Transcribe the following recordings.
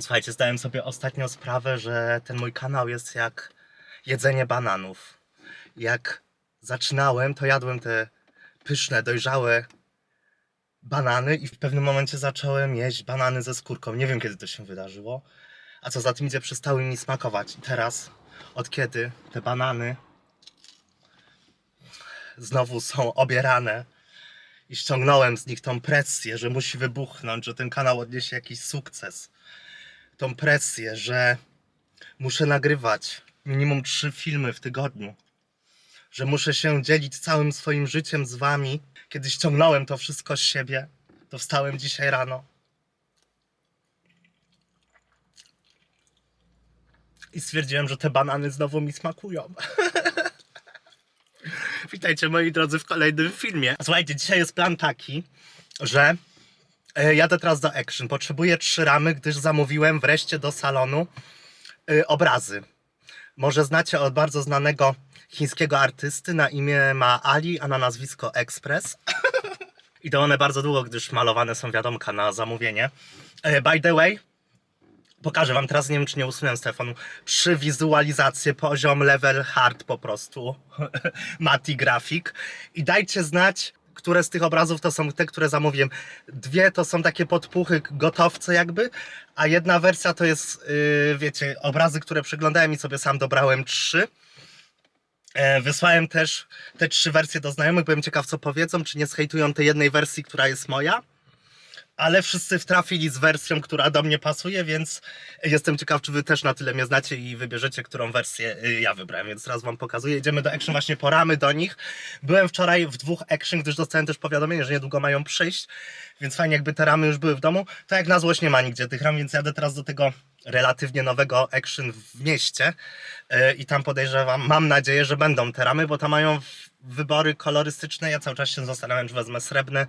Słuchajcie, zdałem sobie ostatnio sprawę, że ten mój kanał jest jak jedzenie bananów. Jak zaczynałem, to jadłem te pyszne, dojrzałe banany i w pewnym momencie zacząłem jeść banany ze skórką. Nie wiem, kiedy to się wydarzyło. A co za tym idzie, przestały mi smakować. I teraz, od kiedy te banany znowu są obierane i ściągnąłem z nich tą presję, że musi wybuchnąć, że ten kanał odniesie jakiś sukces. Tą presję, że muszę nagrywać minimum trzy filmy w tygodniu. Że muszę się dzielić całym swoim życiem z wami. Kiedy ściągnąłem to wszystko z siebie, to wstałem dzisiaj rano. I stwierdziłem, że te banany znowu mi smakują. Witajcie moi drodzy w kolejnym filmie. Słuchajcie, dzisiaj jest plan taki, że jadę teraz do Action. Potrzebuję trzy ramy, gdyż zamówiłem wreszcie do salonu e, obrazy. Może znacie od bardzo znanego chińskiego artysty. Na imię ma Ali, a na nazwisko Express. Idą one bardzo długo, gdyż malowane są wiadomka na zamówienie. E, By the way, Pokażę wam teraz, nie wiem czy nie usunąłem z telefonu, trzy wizualizacje, poziom, level, hard po prostu, Mati grafik i dajcie znać, które z tych obrazów to są te, które zamówiłem. Dwie to są takie podpuchy, gotowce jakby, a jedna wersja to jest, yy, wiecie, obrazy, które przeglądałem i sobie sam dobrałem trzy. E, Wysłałem też te trzy wersje do znajomych, byłem ciekaw co powiedzą, czy nie zhejtują tej jednej wersji, która jest moja ale wszyscy trafili z wersją, która do mnie pasuje, więc jestem ciekaw, czy wy też na tyle mnie znacie i wybierzecie, którą wersję y, ja wybrałem, więc teraz wam pokazuję. Idziemy do Action, właśnie poramy do nich. Byłem wczoraj w dwóch Action, gdyż dostałem też powiadomienie, że niedługo mają przyjść, więc fajnie jakby te ramy już były w domu. To jak na złość nie ma nigdzie tych ram, więc jadę teraz do tego relatywnie nowego Action w mieście y, i tam podejrzewam, mam nadzieję, że będą te ramy, bo tam mają wybory kolorystyczne. Ja cały czas się zastanawiam, czy wezmę srebrne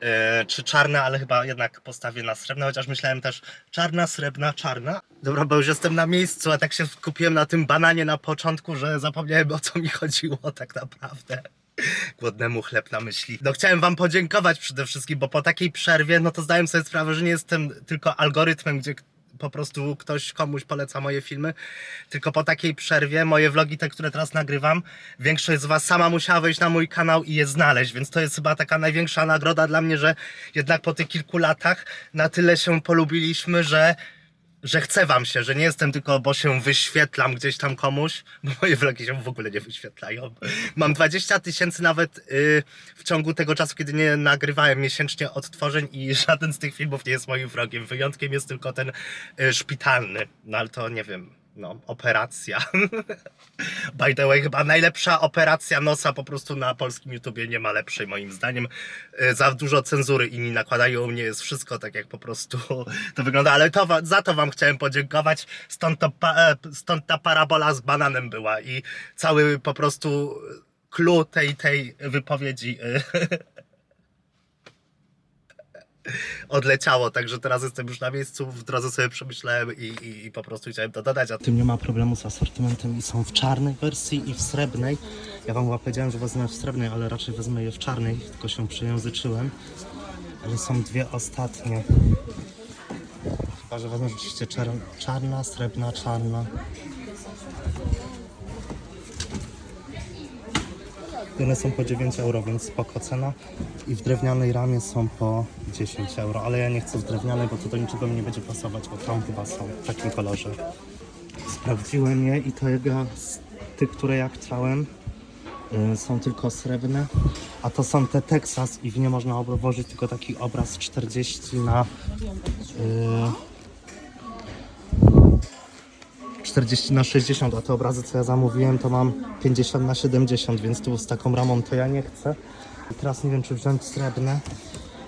e, czy czarne, ale chyba jednak postawię na srebrne, chociaż myślałem też czarna, srebrna, czarna. Dobra, bo już jestem na miejscu, a tak się skupiłem na tym bananie na początku, że zapomniałem o co mi chodziło tak naprawdę. Głodnemu chleb na myśli. No chciałem wam podziękować przede wszystkim, bo po takiej przerwie, no to zdałem sobie sprawę, że nie jestem tylko algorytmem, gdzie po prostu ktoś komuś poleca moje filmy, tylko po takiej przerwie moje vlogi, te, które teraz nagrywam, większość z was sama musiała wejść na mój kanał i je znaleźć, więc to jest chyba taka największa nagroda dla mnie, że jednak po tych kilku latach na tyle się polubiliśmy, że że chcę wam się, że nie jestem tylko, bo się wyświetlam gdzieś tam komuś, bo moje vlogi się w ogóle nie wyświetlają. Mam 20 tysięcy nawet y, w ciągu tego czasu, kiedy nie nagrywałem miesięcznie odtworzeń i żaden z tych filmów nie jest moim vlogiem. Wyjątkiem jest tylko ten y, szpitalny, no ale to nie wiem, no, operacja. By the way, chyba najlepsza operacja nosa po prostu na polskim YouTubie nie ma lepszej moim zdaniem. Y, Za dużo cenzury inni nakładają, u mnie jest wszystko tak jak po prostu to wygląda, ale to, za to wam chciałem podziękować, stąd, to, e, stąd ta parabola z bananem była i cały po prostu clue tej, tej wypowiedzi y, odleciało, także teraz jestem już na miejscu, w drodze sobie przemyślałem i, i, i po prostu chciałem to dodać. A tym nie ma problemu z asortymentem i są w czarnej wersji i w srebrnej. Ja wam powiedziałem, że wezmę w srebrnej, ale raczej wezmę je w czarnej, tylko się przejęzyczyłem. Ale są dwie ostatnie. Chyba, że wezmę rzeczywiście czar- czarna, srebrna, czarna. One są po 9 euro, więc spoko cena. I w drewnianej ramie są po 10 euro, ale ja nie chcę w drewnianej, bo to do niczego mi nie będzie pasować, bo tam chyba są w takim kolorze. Sprawdziłem je i to ja z tych, które ja chciałem, y, są tylko srebrne, a to są te Texas i w nie można włożyć tylko taki obraz 40 na y, 40 na 60, a te obrazy co ja zamówiłem to mam 50 na 70, więc tu z taką ramą to ja nie chcę. I teraz nie wiem czy wziąć srebrne,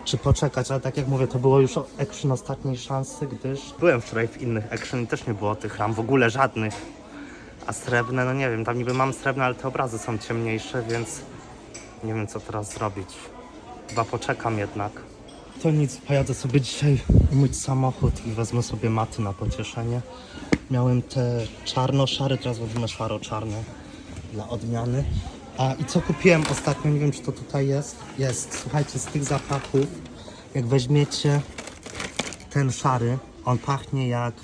czy poczekać, ale tak jak mówię, to było już action ostatniej szansy, gdyż byłem wczoraj w innych action i też nie było tych ram, w ogóle żadnych. A srebrne, no nie wiem, tam niby mam srebrne, ale te obrazy są ciemniejsze, więc nie wiem co teraz zrobić. Chyba poczekam jednak. To nic, pojadę sobie dzisiaj umyć samochód i wezmę sobie maty na pocieszenie. Miałem te czarno-szare, teraz wezmę szaro-czarne dla odmiany. A i co kupiłem ostatnio, nie wiem czy to tutaj jest. Jest, słuchajcie, z tych zapachów, jak weźmiecie ten szary, On pachnie jak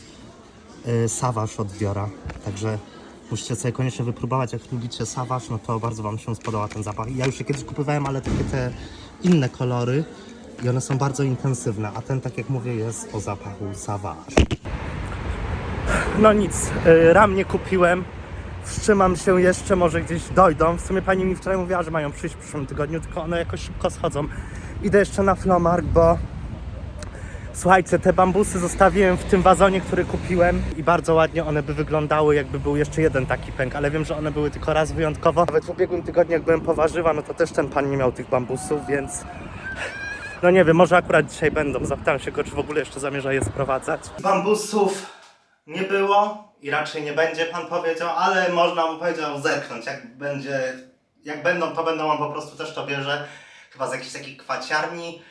y, sawasz także musicie sobie koniecznie wypróbować, jak lubicie sawasz, no to bardzo wam się spodoba ten zapach. Ja już się kiedyś kupowałem, ale takie te inne kolory i one są bardzo intensywne, a ten, tak jak mówię, jest o zapachu sawasz. No nic, y, ram nie kupiłem. Wstrzymam się jeszcze, może gdzieś dojdą. W sumie pani mi wczoraj mówiła, że mają przyjść w przyszłym tygodniu, tylko one jakoś szybko schodzą. Idę jeszcze na Flomark, bo słuchajcie, te bambusy zostawiłem w tym wazonie, który kupiłem i bardzo ładnie one by wyglądały, jakby był jeszcze jeden taki pęk, ale wiem, że one były tylko raz wyjątkowo. Nawet w ubiegłym tygodniu, jak byłem powarzywa, no to też ten pan nie miał tych bambusów, więc no nie wiem, może akurat dzisiaj będą. Zapytałem się go, czy w ogóle jeszcze zamierza je sprowadzać. Bambusów nie było i raczej nie będzie, pan powiedział, ale można mu powiedział zerknąć. Jak będzie, jak będą, to będą, on po prostu też to bierze. Chyba z jakiejś takiej kwaciarni.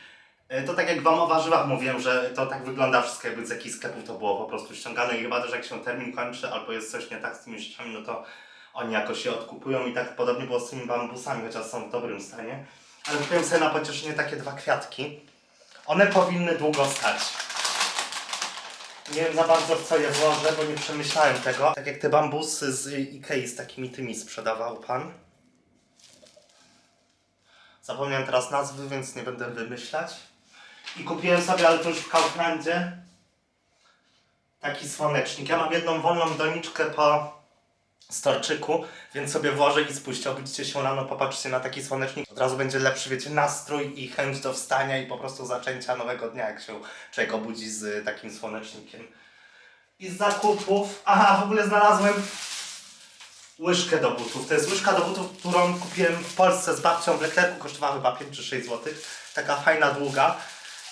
Y, To tak jak wam o warzywach mówiłem, że to tak wygląda wszystko, jakby z jakichś sklepów to było po prostu ściągane i chyba też jak się termin kończy albo jest coś nie tak z tymi rzeczami, no to oni jakoś się odkupują i tak podobnie było z tymi bambusami, chociaż są w dobrym stanie. Ale kupiłem sobie na pocieszenie takie dwa kwiatki. One powinny długo stać. Nie wiem za bardzo w co je włożę, bo nie przemyślałem tego. Tak jak te bambusy z Ikei z takimi tymi sprzedawał pan. Zapomniałem teraz nazwy, więc nie będę wymyślać. I kupiłem sobie, ale to już w Kauflandzie, taki słonecznik. Ja mam jedną wolną doniczkę po storczyku, więc sobie włożę i spuśćcie. Obudzicie się rano, popatrzcie na taki słonecznik. Od razu będzie lepszy, wiecie, nastrój i chęć do wstania i po prostu zaczęcia nowego dnia, jak się człowiek obudzi z takim słonecznikiem. I z zakupów, aha, w ogóle znalazłem łyżkę do butów. To jest łyżka do butów, którą kupiłem w Polsce z babcią w Leclercu, kosztowała chyba 5 czy 6 zł. Taka fajna, długa.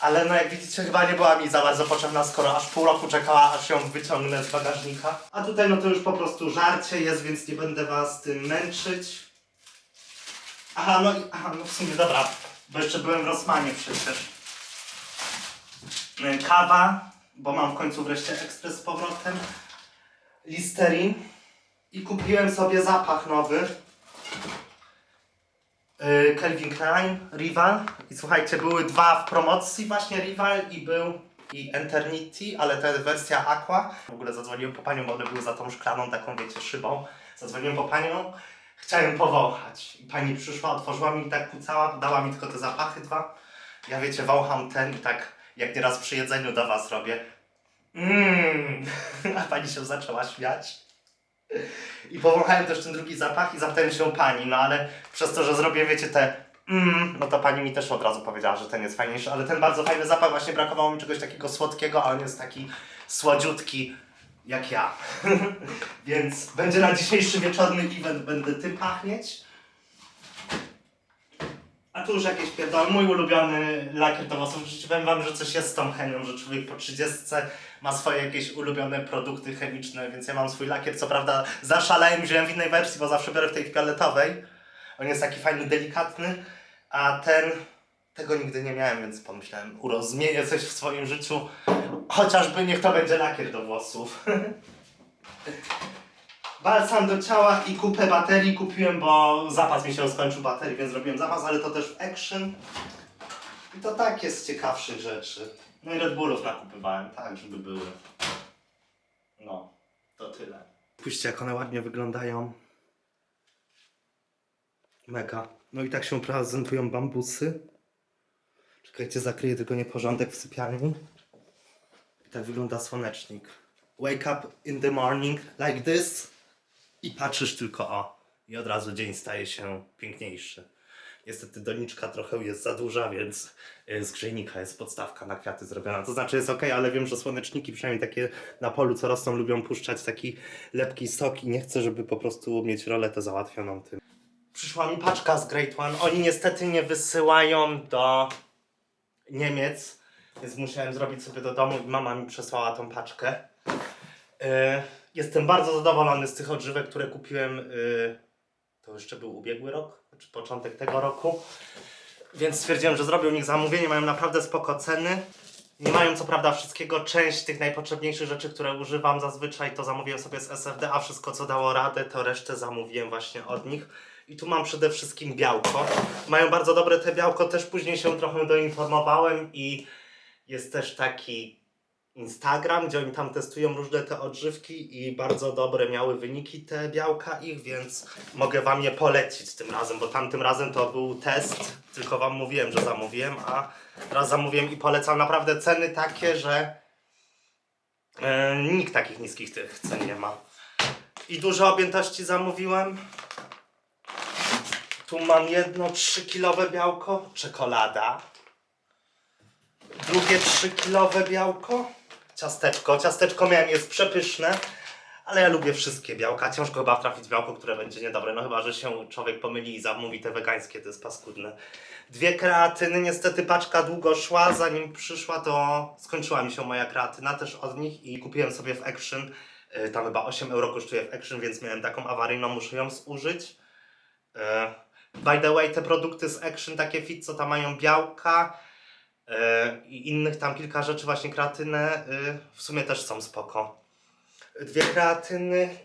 Ale no jak widzicie chyba nie była mi za bardzo potrzebna, skoro aż pół roku czekała, aż ją wyciągnę z bagażnika. A tutaj no to już po prostu żarcie jest, więc nie będę was tym męczyć. Aha, no aha, no w sumie dobra, bo jeszcze byłem w Rosmanie przecież. Y, Kawa, bo mam w końcu wreszcie ekspres z powrotem. Listerin. I kupiłem sobie zapach nowy. Yy, Calvin Klein, Rival. I słuchajcie, były dwa w promocji, właśnie Rival i był i Eternity, ale to wersja Aqua. W ogóle zadzwoniłem po panią, bo one były za tą szklaną taką, wiecie, szybą. Zadzwoniłem po panią, chciałem powąchać. I pani przyszła, otworzyła mi i tak kucała, dała mi tylko te zapachy dwa. Ja wiecie, wącham ten i tak jak nieraz przy jedzeniu do was robię. Mmm. A pani się zaczęła śmiać. I powąchałem też ten drugi zapach i zapytałem się pani, no ale przez to, że zrobię, wiecie, te mm, no to pani mi też od razu powiedziała, że ten jest fajniejszy, ale ten bardzo fajny zapach, właśnie brakowało mi czegoś takiego słodkiego, a on jest taki słodziutki jak ja. Więc będzie na dzisiejszy wieczorny event, będę tym pachnieć. A tu już jakieś pierdoły. Mój ulubiony lakier do włosów. Rzeczywiście powiem wam, że coś jest z tą chemią, że człowiek po 30 ma swoje jakieś ulubione produkty chemiczne, więc ja mam swój lakier. Co prawda zaszalałem, wziąłem w innej wersji, bo zawsze biorę w tej fioletowej. On jest taki fajny, delikatny, a ten tego nigdy nie miałem, więc pomyślałem, uro, zmienię coś w swoim życiu. Chociażby niech to będzie lakier do włosów. balsam do ciała i kupę baterii kupiłem, bo zapas mi się skończył baterii, więc zrobiłem zapas, ale to też w Action. I to tak jest z ciekawszych rzeczy. No i Red Bullów nakupywałem, tak, żeby były. No, to tyle. Spójrzcie, jak one ładnie wyglądają. Mega. No i tak się prezentują bambusy. Czekajcie, zakryję tylko nieporządek w sypialni. I tak wygląda słonecznik. Wake up in the morning like this i patrzysz tylko o. I od razu dzień staje się piękniejszy. Niestety doniczka trochę jest za duża, więc y, z grzejnika jest podstawka na kwiaty zrobiona. To znaczy jest ok, ale wiem, że słoneczniki, przynajmniej takie na polu co rosną, lubią puszczać taki lepki sok i nie chcę, żeby po prostu mieć roletę załatwioną tym. Przyszła mi paczka z Great One. Oni niestety nie wysyłają do Niemiec, więc musiałem zrobić sobie do domu i mama mi przesłała tą paczkę. E, Jestem bardzo zadowolony z tych odżywek, które kupiłem. e, To jeszcze był ubiegły rok, czy początek tego roku. Więc stwierdziłem, że zrobię u nich zamówienie. Mają naprawdę spoko ceny. Nie mają co prawda wszystkiego. Część tych najpotrzebniejszych rzeczy, które używam zazwyczaj, to zamówiłem sobie z SFD, a wszystko co dało radę, to resztę zamówiłem właśnie od nich. I tu mam przede wszystkim białko. Mają bardzo dobre te białko, też później się trochę doinformowałem i jest też taki Instagram, gdzie oni tam testują różne te odżywki i bardzo dobre miały wyniki te białka ich, więc mogę wam je polecić tym razem, bo tamtym razem to był test, tylko wam mówiłem, że zamówiłem, a teraz zamówiłem i polecam naprawdę ceny takie, że e, nikt takich niskich tych cen nie ma. I dużo objętości zamówiłem. Tu mam jedno 3-kilowe białko, czekolada. Drugie 3-kilowe białko, ciasteczko. Ciasteczko miałem, jest przepyszne, ale ja lubię wszystkie białka. Ciężko chyba trafić białko, które będzie niedobre. No chyba, że się człowiek pomyli i zamówi te wegańskie, to jest paskudne. Dwie kreatyny, niestety paczka długo szła, zanim przyszła to skończyła mi się moja kreatyna też od nich i kupiłem sobie w Action. y, Tam chyba 8 euro kosztuje w Action, więc miałem taką awaryjną, muszę ją zużyć. E, By the way, te produkty z Action, takie fit, co tam mają białka i innych tam kilka rzeczy, właśnie kreatynę, y, w sumie też są spoko. Dwie kreatyny.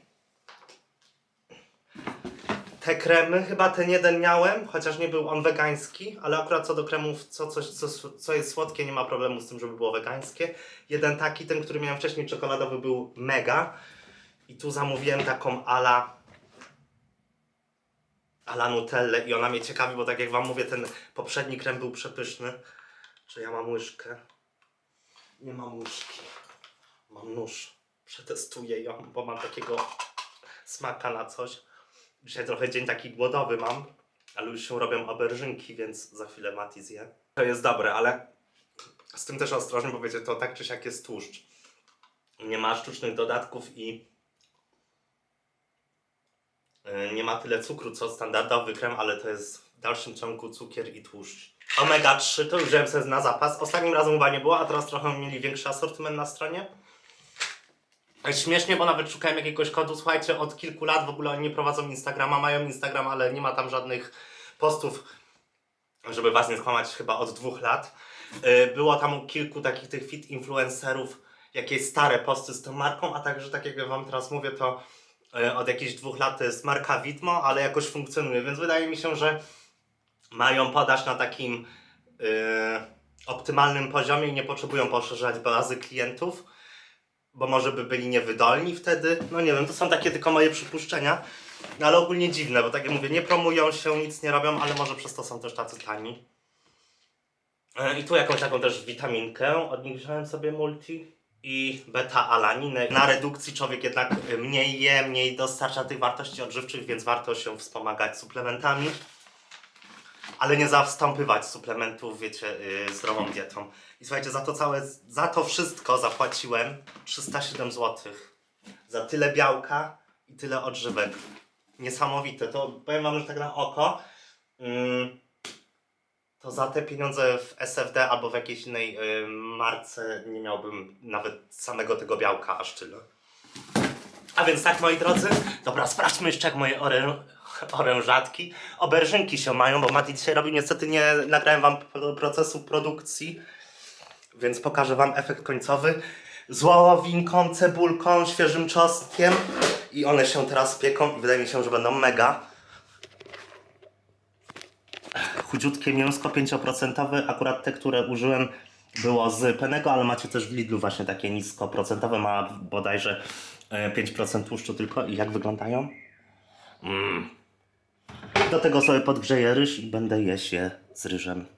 Te kremy, chyba ten jeden miałem, chociaż nie był on wegański, ale akurat co do kremów, co, coś, co, co jest słodkie, nie ma problemu z tym, żeby było wegańskie. Jeden taki, ten, który miałem wcześniej, czekoladowy, był mega. I tu zamówiłem taką ala ala Nutellę i ona mnie ciekawi, bo tak jak wam mówię, ten poprzedni krem był przepyszny. Czy ja mam łyżkę? Nie mam łyżki. Mam nóż. Przetestuję ją, bo mam takiego smaka na coś. Dzisiaj trochę dzień taki głodowy mam, ale już się robią oberżynki, więc za chwilę Mati zje. To jest dobre, ale z tym też ostrożnie, bo wiecie, to tak czy siak jest tłuszcz. Nie ma sztucznych dodatków i Yy, nie ma tyle cukru co standardowy krem, ale to jest w dalszym ciągu cukier i tłuszcz. Omega 3 to już wziąłem sobie na zapas. Ostatnim razem chyba nie było, a teraz trochę mieli większy asortyment na stronie. Śmiesznie, bo nawet szukałem jakiegoś kodu. Słuchajcie, od kilku lat w ogóle oni nie prowadzą Instagrama, mają Instagram, ale nie ma tam żadnych postów, żeby was nie skłamać, chyba od dwóch lat. Yy, Było tam kilku takich tych fit influencerów, jakieś stare posty z tą marką, a także tak jak ja wam teraz mówię, to e, od jakichś dwóch lat to jest marka Widmo, ale jakoś funkcjonuje, więc wydaje mi się, że mają podaż na takim e, optymalnym poziomie i nie potrzebują poszerzać bazy klientów, bo może by byli niewydolni wtedy. No nie wiem, to są takie tylko moje przypuszczenia, no ale ogólnie dziwne, bo tak jak mówię, nie promują się, nic nie robią, ale może przez to są też tacy tani. E, I tu jakąś taką też witaminkę, od nich wziąłem sobie multi i beta-alaninę. Na redukcji człowiek jednak y, mniej je, mniej dostarcza tych wartości odżywczych, więc warto się wspomagać suplementami. Ale nie zastąpywać suplementów, wiecie, yy, zdrową dietą. I słuchajcie, za to całe, za to wszystko zapłaciłem 307 zł. Za tyle białka i tyle odżywek. Niesamowite. To powiem wam, że tak na oko. Yy, to za te pieniądze w SFD albo w jakiejś innej y, marce nie miałbym nawet samego tego białka aż tyle. A więc tak, moi drodzy, dobra, sprawdźmy jeszcze jak moje orę, orężatki. Oberżynki się mają, bo Mati dzisiaj robił, niestety nie nagrałem wam pro- procesu produkcji, więc pokażę wam efekt końcowy. Z wołowinką, cebulką, świeżym czosnkiem i one się teraz pieką i wydaje mi się, że będą mega chudziutkie mięsko 5%, akurat te, które użyłem było z Penego, ale macie też w Lidlu właśnie takie niskoprocentowe, ma bodajże e, 5% tłuszczu tylko. I jak wyglądają? Mm. Do tego sobie podgrzeję ryż i będę je z ryżem.